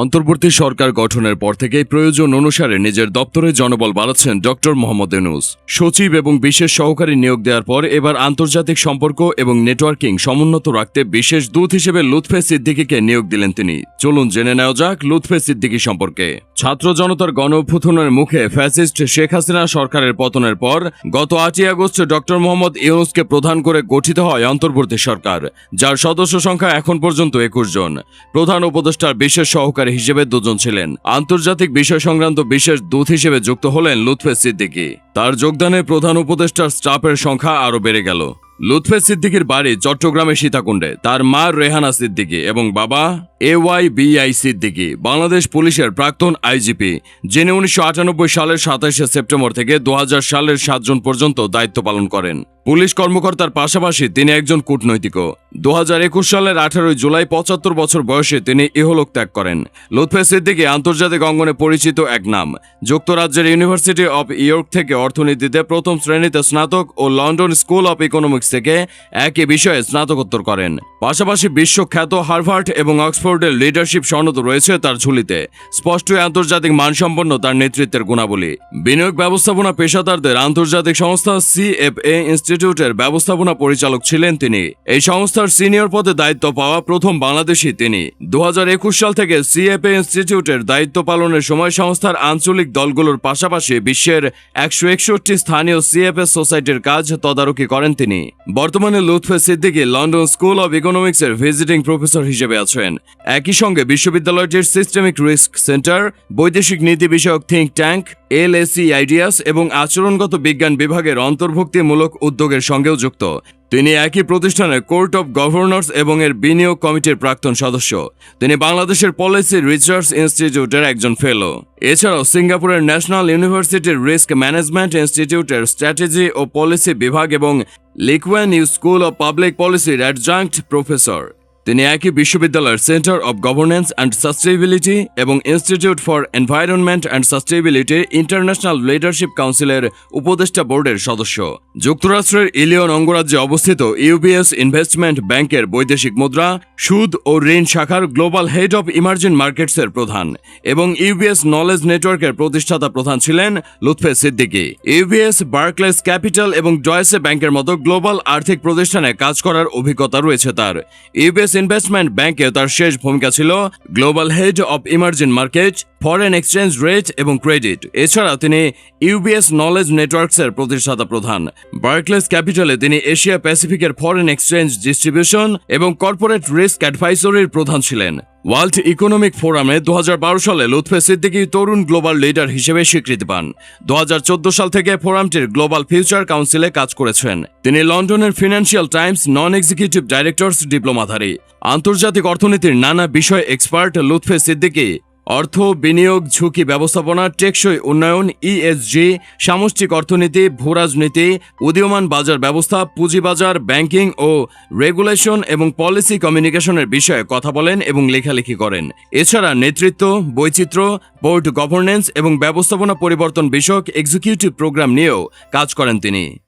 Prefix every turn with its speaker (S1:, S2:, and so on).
S1: অন্তর্বর্তী সরকার গঠনের পর থেকেই প্রয়োজন অনুসারে নিজের দপ্তরে জনবল বাড়াচ্ছেন ডক্টর মোহাম্মদ ইউনুস। সচিব এবং বিশেষ সহকারী নিয়োগ দেওয়ার পর এবার আন্তর্জাতিক সম্পর্ক এবং নেটওয়ার্কিং সমুন্নত রাখতে বিশেষ দূত হিসেবে লুৎফে সিদ্দিকিকে নিয়োগ দিলেন তিনি। চলুন জেনে নেওয়া যাক লুৎফে সিদ্দিকি সম্পর্কে। ছাত্র জনতার গণ মুখে ফ্যাসিস্ট শেখ হাসিনা সরকারের পতনের পর গত আটই আগস্ট ডক্টর মোহাম্মদ ইউনুসকে প্রধান করে গঠিত হয় অন্তর্বর্তী সরকার, যার সদস্য সংখ্যা এখন পর্যন্ত একুশ জন। প্রধান উপদেষ্টার বিশেষ সহকারী হিসেবে দুজন ছিলেন। আন্তর্জাতিক বিষয় সংক্রান্ত বিশেষ দূত হিসেবে যুক্ত হলেন লুৎফে সিদ্দিকী। তার যোগদানে প্রধান উপদেষ্টার স্টাফের সংখ্যা আরও বেড়ে গেল। লুৎফে সিদ্দিকীর বাড়ি চট্টগ্রামের সীতাকুণ্ডে। তার মা রেহানা সিদ্দিকী এবং বাবা এ ওয়াই সিদ্দিকী বাংলাদেশ পুলিশের প্রাক্তন আইজিপি যিনি উনিশশো আটানব্বই সালের সাতাশে সেপ্টেম্বর থেকে দু হাজার সালের সাত জুন পর্যন্ত দায়িত্ব পালন করেন। পুলিশ কর্মকর্তার পাশাপাশি তিনি একজন কূটনৈতিকও দু সালের আঠারোই জুলাই পঁচাত্তর বছর বয়সে তিনি ইহলোক ত্যাগ করেন। লুৎফে সিদ্দিকী আন্তর্জাতিক অঙ্গনে পরিচিত এক নাম। যুক্তরাজ্যের ইউনিভার্সিটি অব ইয়র্ক থেকে অর্থনীতিতে প্রথম শ্রেণীতে স্নাতক ও লন্ডন স্কুল অব ইকোনমিক্স থেকে একই বিষয়ে স্নাতকোত্তর করেন। পাশাপাশি বিশ্বখ্যাত হার্ভার্ড এবং অক্সফোর্ডের লিডারশিপ সনদ রয়েছে তার ঝুলিতে। স্পষ্টই আন্তর্জাতিক মানসম্পন্ন তার নেতৃত্বের গুণাবলী। বিনিয়োগ ব্যবস্থাপনা পেশাদারদের আন্তর্জাতিক সংস্থা সিএফএ ইনস্টিটিউটের ব্যবস্থাপনা পরিচালক ছিলেন তিনি। এই সংস্থার সিনিয়র পদে দায়িত্ব পাওয়া প্রথম বাংলাদেশি তিনি। দু হাজার একুশ সাল থেকে সিএফএ ইনস্টিটিউটের দায়িত্ব পালনের সময় সংস্থার আঞ্চলিক দলগুলোর পাশাপাশি বিশ্বের একশো একষট্টি স্থানীয় সিএফএ সোসাইটির কাজ তদারকি করেন তিনি। বর্তমানে Lutfey Siddiqui, London School of ইকোনমিক্সের visiting professor হিসেবে আছেন। একই সঙ্গে বিশ্ববিদ্যালয়টির সিস্টেমিক রিস্ক সেন্টার বৈদেশিক নীতি বিষয়ক থিঙ্ক ট্যাঙ্ক এলএসি আইডিয়াস এবং আচরণগত বিজ্ঞান বিভাগের অন্তর্ভুক্তিমূলক উদ্যোগের সঙ্গেও যুক্ত। তিনি একই প্রতিষ্ঠানের কোর্ট অফ গভর্নর্স এবং এর বিনিয়োগ কমিটির প্রাক্তন সদস্য। তিনি বাংলাদেশের পলিসি রিসার্চ ইনস্টিটিউটের একজন ফেলো এছাড়াও সিঙ্গাপুরের ন্যাশনাল ইউনিভার্সিটির রিস্ক ম্যানেজমেন্ট ইনস্টিটিউটের স্ট্র্যাটেজি ও পলিসি বিভাগ এবং Lee Kuan Yew school of public পলিসির অ্যাডজাঙ্ক্ট প্রফেসর তিনি একই বিশ্ববিদ্যালয়ের centre of governance and sustainability এবং institute for environment and sustainability international leadership কাউন্সিলের উপদেষ্টা বোর্ডের সদস্য। যুক্তরাষ্ট্রের ইলিয়ন অঙ্গরাজ্যে অবস্থিত ইউবিএস ইনভেস্টমেন্ট ব্যাংকের বৈদেশিক মুদ্রা, সুদ ও ঋণ শাখার গ্লোবাল হেড অব ইমার্জিং মার্কেটসের প্রধান এবং ইউবিএস নলেজ নেটওয়ার্কের প্রতিষ্ঠাতা প্রধান ছিলেন Lutfey Siddiqui. UBS Barclays capital এবং জয়েসে ব্যাংকের মতো গ্লোবাল আর্থিক প্রতিষ্ঠানে কাজ করার অভিজ্ঞতা রয়েছে তার। ইউবিএস ইনভেস্টমেন্ট ব্যাংকে তার শেষ ভূমিকা ছিল global head of emerging market foreign exchange rate এবং ক্রেডিট এছাড়া তিনি ইউবিএস নলেজ নেটওয়ার্কসের প্রতিষ্ঠাতা প্রধান। বার্কলেস ক্যাপিটালে তিনি এশিয়া প্যাসিফিকের ফরেন এক্সচেঞ্জ ডিস্ট্রিবিউশন এবং কর্পোরেট রিস্ক অ্যাডভাইসরির প্রধান ছিলেন। ওয়ার্ল্ড ইকোনমিক ফোরামে দু হাজার বারো সালে লুৎফে সিদ্দিকি তরুণ গ্লোবাল লিডার হিসেবে স্বীকৃতি পান। দু হাজার চোদ্দ সাল থেকে ফোরামটির গ্লোবাল ফিউচার কাউন্সিলে কাজ করেছেন। তিনি লন্ডনের financial times non executive directors ডিপ্লোমাধারী। আন্তর্জাতিক অর্থনীতির নানা বিষয় এক্সপার্ট লুৎফে সিদ্দিকী অর্থ, বিনিয়োগ, ঝুঁকি ব্যবস্থাপনা, টেকসই উন্নয়ন ইএসজি সামষ্টিক অর্থনীতি, ভূরাজনীতি, উদীয়মান বাজার ব্যবস্থা, পুঁজিবাজার, ব্যাংকিং ও রেগুলেশন এবং পলিসি কমিউনিকেশনের বিষয়ে কথা বলেন এবং লেখালেখি করেন। এছাড়া নেতৃত্ব, বৈচিত্র্য, বোর্ড গভর্নেন্স এবং ব্যবস্থাপনা পরিবর্তন বিষয়ক এক্সিকিউটিভ প্রোগ্রাম নিয়েও কাজ করেন তিনি।